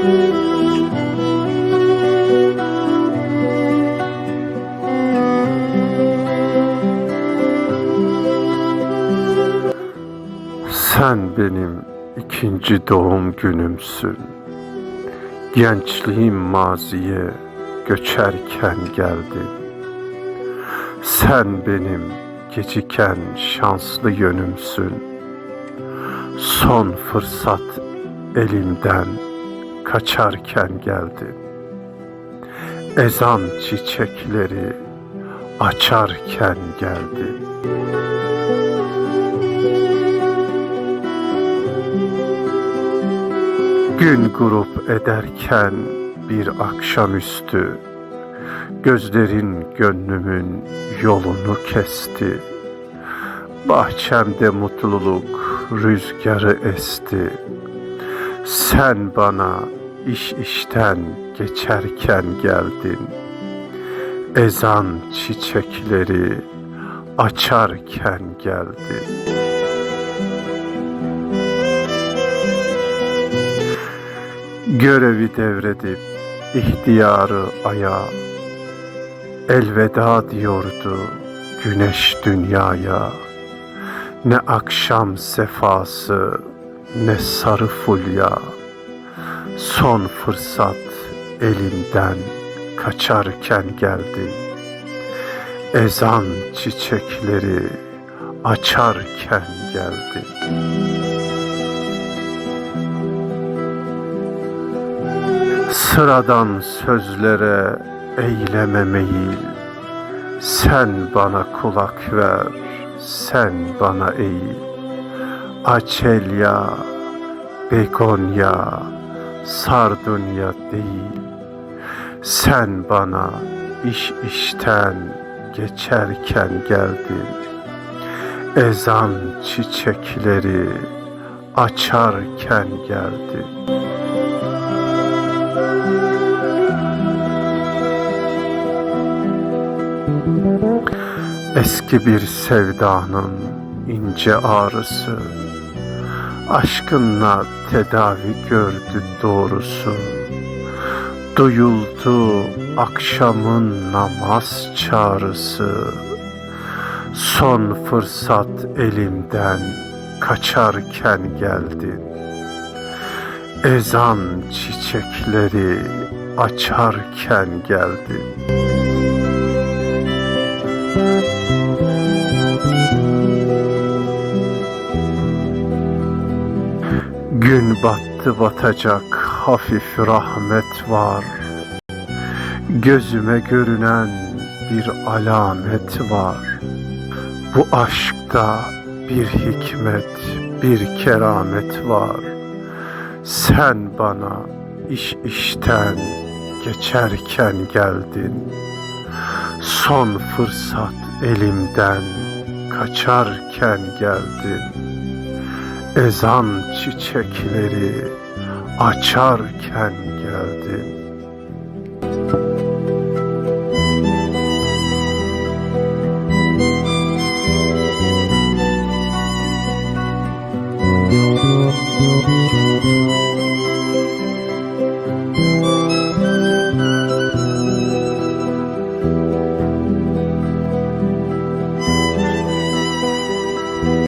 Sen benim ikinci doğum günümsün. Gençliğim maziye göçerken geldi. Sen benim geciken şanslı yönümsün. Son fırsat elimden kaçarken geldin. Ezan çiçekleri açarken geldin. Gün grup ederken bir akşamüstü Gözlerin gönlümün yolunu kesti Bahçemde mutluluk rüzgarı esti Sen bana iş işten geçerken geldin. Ezan çiçekleri açarken geldin. Görevi devredip ihtiyarı aya Elveda diyordu güneş dünyaya. Ne akşam sefası ne sarı fulya Son fırsat elimden kaçarken geldi. Ezan çiçekleri açarken geldi. Sıradan sözlere eyleme meyil Sen bana kulak ver, sen bana eğil. Açelya, begonya, sardunya değil. Sen bana iş işten geçerken geldin. Ezan çiçekleri açarken geldin. Eski bir sevdanın ince ağrısı Aşkınla tedavi gördü doğrusu. Duyuldu akşamın namaz çağrısı. Son fırsat elimden kaçarken geldin Ezan çiçekleri açarken geldin Gün battı batacak hafif rahmet var. Gözüme görünen bir alamet var. Bu aşkta bir hikmet, bir keramet var. Sen bana iş işten geçerken geldin. Son fırsat elimden kaçarken geldin Ezan çiçekleri açarken geldin Müzik